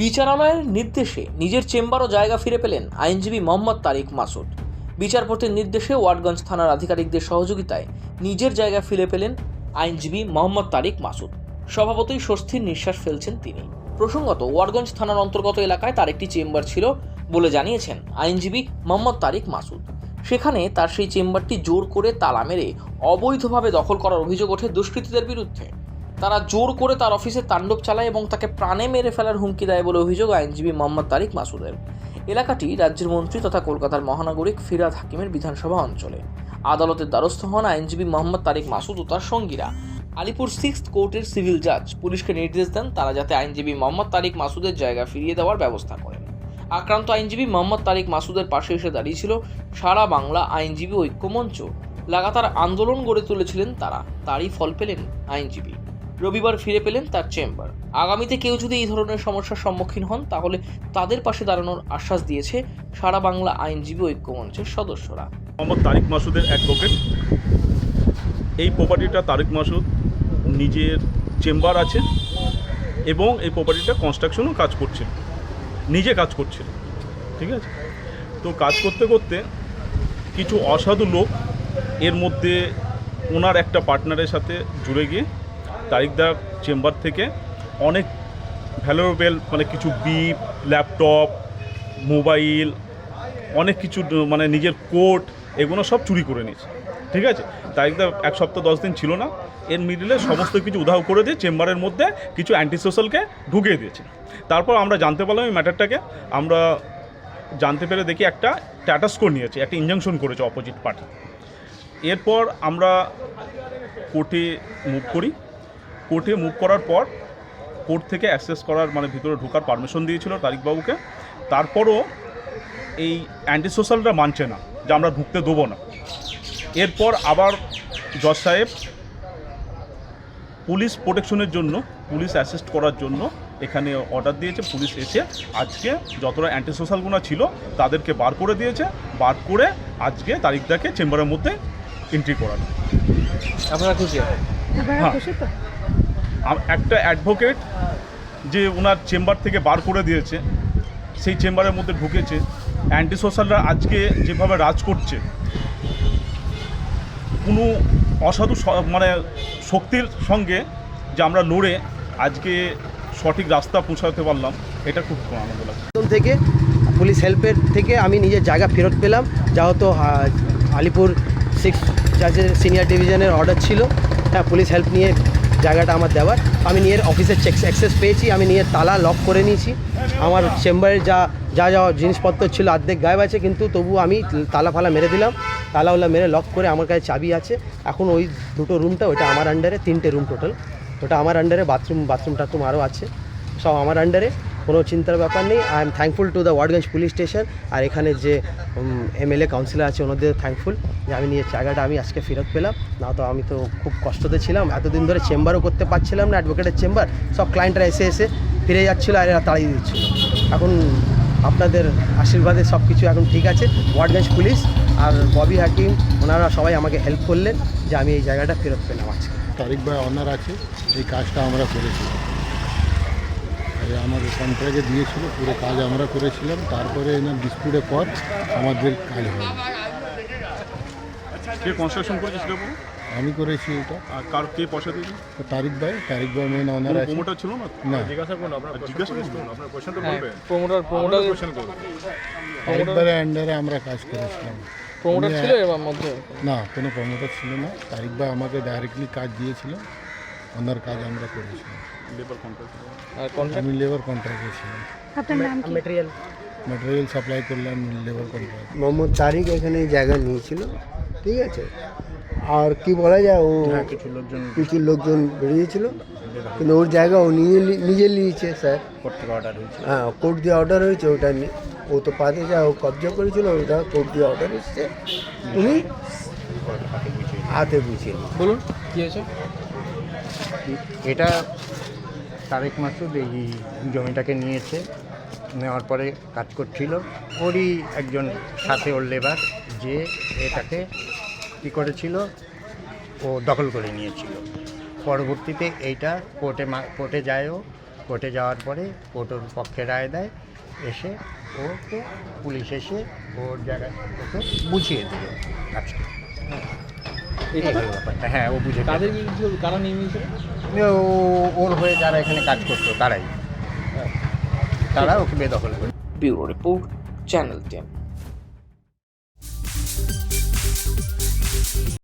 বিচারালয়ের নির্দেশে নিজের চেম্বার ও জায়গা ফিরে পেলেন আইনজীবী মোহাম্মদ তারিক মাসুদ। বিচারপতির নির্দেশে ওয়ার্ডগঞ্জ থানার আধিকারিকদের সহযোগিতায় নিজের জায়গা ফিরে পেলেন আইনজীবী মোহাম্মদ তারিক মাসুদ। স্বভাবতই স্বস্তির নিঃশ্বাস ফেলছেন তিনি। প্রসঙ্গত ওয়ার্ডগঞ্জ থানার অন্তর্গত এলাকায় তার একটি চেম্বার ছিল বলে জানিয়েছেন আইনজীবী মোহাম্মদ তারিক মাসুদ। সেখানে তার সেই চেম্বারটি জোর করে তালা মেরে অবৈধভাবে দখল করার অভিযোগ ওঠে দুষ্কৃতীদের বিরুদ্ধে। তারা জোর করে তার অফিসে তাণ্ডব চালায় এবং তাকে প্রাণে মেরে ফেলার হুমকি দেয় বলে অভিযোগ আইনজীবী মোহাম্মদ তারিক মাসুদের। এলাকাটি রাজ্যের মন্ত্রী তথা কলকাতার মহানাগরিক ফিরাদ হাকিমের বিধানসভা অঞ্চলে। আদালতের দ্বারস্থ হন আইনজীবী মোহাম্মদ তারিক মাসুদ ও তার সঙ্গীরা। আলিপুর সিক্স কোর্টের সিভিল জাজ পুলিশকে নির্দেশ দেন তারা যাতে আইনজীবী মোহাম্মদ তারিক মাসুদের জায়গা ফিরিয়ে দেওয়ার ব্যবস্থা করেন। আক্রান্ত আইনজীবী মোহাম্মদ তারিক মাসুদের পাশে এসে দাঁড়িয়েছিল সারা বাংলা আইনজীবী ঐক্যমঞ্চ। লাগাতার আন্দোলন গড়ে তুলেছিলেন তারা। তারই ফল পেলেন আইনজীবী। রবিবার ফিরে পেলেন তার চেম্বার। আগামীতে কেউ যদি এই ধরনের সমস্যার সম্মুখীন হন, তাহলে তাদের পাশে দাঁড়ানোর আশ্বাস দিয়েছে সারা বাংলা আইনজীবী ঐক্যমঞ্চের সদস্যরা। মোহাম্মদ তারিক মাসুদের অ্যাডভোকেট। এই প্রপার্টিটা তারিক মাসুদ নিজের চেম্বার আছে এবং এই প্রপার্টিটা কনস্ট্রাকশনও কাজ করছিল নিজে কাজ করছিল ঠিক আছে? তো কাজ করতে করতে কিছু অসাধু লোক এর মধ্যে ওনার একটা পার্টনারের সাথে জুড়ে গিয়ে তারিকদার চেম্বার থেকে অনেক ভ্যালুয়েবল মানে কিছু বিপ ল্যাপটপ মোবাইল অনেক কিছু মানে নিজের কোট এগুলো সব চুরি করে নিয়েছে। ঠিক আছে? তারিকদা এক সপ্তাহ দশ দিন ছিল না। এর মিডিলে সমস্ত কিছু উধাও করে দিয়ে চেম্বারের মধ্যে কিছু অ্যান্টি সোশ্যালকে ঢুকিয়ে দিয়েছে। তারপর আমরা জানতে পারলাম এই ম্যাটারটাকে আমরা জানতে পেরে দেখি একটা স্ট্যাটাস স্কোর নিয়েছে, একটা ইঞ্জাংশন করেছে অপোজিট পার্টি এরপর আমরা কোর্টে মুভ করি। কোর্টে মুভ করার পর কোর্ট থেকে অ্যাক্সেস করার মানে ভিতরে ঢোকার পারমিশন দিয়েছিল তারিকবাবুকে তারপরও এই অ্যান্টি সোশ্যালরা মানছে না যে আমরা ঢুকতে দেবো না। এরপর আবার জজ সাহেব পুলিশ প্রোটেকশনের জন্য পুলিশ অ্যাসিস্ট করার জন্য এখানে অর্ডার দিয়েছে। পুলিশ এসে আজকে যতটা অ্যান্টি সোশ্যালগুলো ছিল তাদেরকে বার করে দিয়েছে। বার করে আজকে তারিখটাকে চেম্বারের মধ্যে এন্ট্রি করানো আপনারা খুশি? আপনারা হ্যাঁ। একটা অ্যাডভোকেট যে ওনার চেম্বার থেকে বার করে দিয়েছে, সেই চেম্বারের মধ্যে ঢুকেছে। অ্যান্টি সোশ্যালরা আজকে যেভাবে রাজ করছে, কোনো অসাধু মানে শক্তির সঙ্গে যে আমরা লড়ে আজকে সঠিক রাস্তা পৌঁছাতে পারলাম, এটা খুব আনন্দ লাগছে। থেকে পুলিশ হেল্পের থেকে আমি নিজের জায়গা ফেরত পেলাম। যা হতো আলিপুর সিক্স জাজের সিনিয়র ডিভিশনের অর্ডার ছিল। হ্যাঁ পুলিশ হেল্প নিয়ে জায়গাটা আমার দেওয়ার। আমি নিয়ে অফিসের চেক অ্যাক্সেস পেয়েছি, আমি নিয়ে তালা লক করে নিয়েছি। আমার চেম্বারে যা যা যা জিনিসপত্র ছিল অর্ধেক গায়েব আছে, কিন্তু তবু আমি তালা ফালা মেরে দিলাম। তালাওয়ালা মেরে লক করে আমার কাছে চাবি আছে। এখন ওই দুটো রুমটা ওইটা আমার আন্ডারে তিনটে রুম টোটাল ওটা আমার আন্ডারে বাথরুম বাথরুম টাথরুম আরও আছে। সব আমার আন্ডারে কোনো চিন্তার ব্যাপার নেই। I am thankful to the Watgunge police station আর এখানে যে এমএলএ কাউন্সিলর আছে, ওনাদের থ্যাঙ্কফুল যে আমি নিয়ে জায়গাটা আমি আজকে ফেরত পেলাম। না তো আমি তো খুব কষ্টতে ছিলাম। এতদিন ধরে চেম্বারও করতে পারছিলাম না অ্যাডভোকেটের চেম্বার সব ক্লায়েন্টরা এসে এসে ফিরে যাচ্ছিল আর এরা তাড়িয়ে দিচ্ছিল। এখন আপনাদের আশীর্বাদে সব কিছু এখন ঠিক আছে। ওয়ার্ডগঞ্জ পুলিশ আর ববি হাকিম ওনারা সবাই আমাকে হেল্প করলেন যে আমি এই জায়গাটা ফেরত পেলাম আজকে। তারিক ভাই অনার আছে, এই কাজটা আমরা করেছি। আমাদের কন্ট্রাক্টে দিয়েছিল পুরো কাজ আমরা করেছিলাম তারপরে এনার ডিসপিউটের পর আমাদের কাজ হয় কে কনস্ট্রাকশন করেছে আমি করেছি এটা। আর কার কে পয়সা দিয়েছে? তারিক ভাই তারিক ভাই মেন অনার আছে। প্রমোটার ছিল না? না। জিজ্ঞাসা করুন জিজ্ঞাসা করুন। আপনার কোয়েশ্চেন তো প্রমোটার প্রমোটার কোয়েশ্চেন করুন। তারিক ভাইয়ের আন্ডারে আমরা কাজ করেছিলাম। প্রমোটার ছিল এর মধ্যে? না কোনো প্রমোটার ছিল না। তারিক ভাই আমাকে ডাইরেক্টলি কাজ দিয়েছিল। ওনার কাজ আমরা করেছিলাম লেবার কন্ট্রাক্ট আর কন্ট্রাক্ট আমি লেবার কন্ট্রাক্টে ছিলাম। আপনার নাম কি? মেটেরিয়াল ম্যাটেরিয়াল সাপ্লাই করলাম লেবার কন্ট্রাক্ট মোহাম্মদ তারিক এখানে জায়গা নিয়েছিল। ঠিক আছে? আর কি বলা যায় ও কিছু লোকজন কিছু লোকজন বেরিয়েছিল। কিন্তু ওর জায়গা ও নিজে নিজে নিয়েছে স্যার। কোর্ট থেকে অর্ডার হয়েছে হ্যাঁ কোর্ট দিয়ে অর্ডার হয়েছে ওটা নি- ও তো পাতে যা ও কবজা করেছিল ওটা কোর্ট দিয়ে অর্ডার এসছে। উনি হাতে বুঝিয়ে বলুন কি হয়েছে? এটা তারেক মাসুদ এই জমিটাকে নিয়েছে, নেওয়ার পরে কাজ করছিল। ওরই একজন সাথে ওর লেবার যে এটাকে কী করেছিল, ও দখল করে নিয়েছিল। পরবর্তীতে এইটা কোর্টে কোর্টে যায়ও। কোর্টে যাওয়ার পরে কোর্ট ওর পক্ষে রায় দেয়। এসে ওকে পুলিশ এসে ওর জায়গায় ওকে বুঝিয়ে দিল। আচ্ছা হলো ব্যাপারটা হ্যাঁ ও বুঝে তাদের বিরুদ্ধে কারা নিয়েছিল? ও ওর হয়ে যারা এখানে কাজ করতো তারাই। তারা ওকে বেদখল করে। Bureau report channel ten.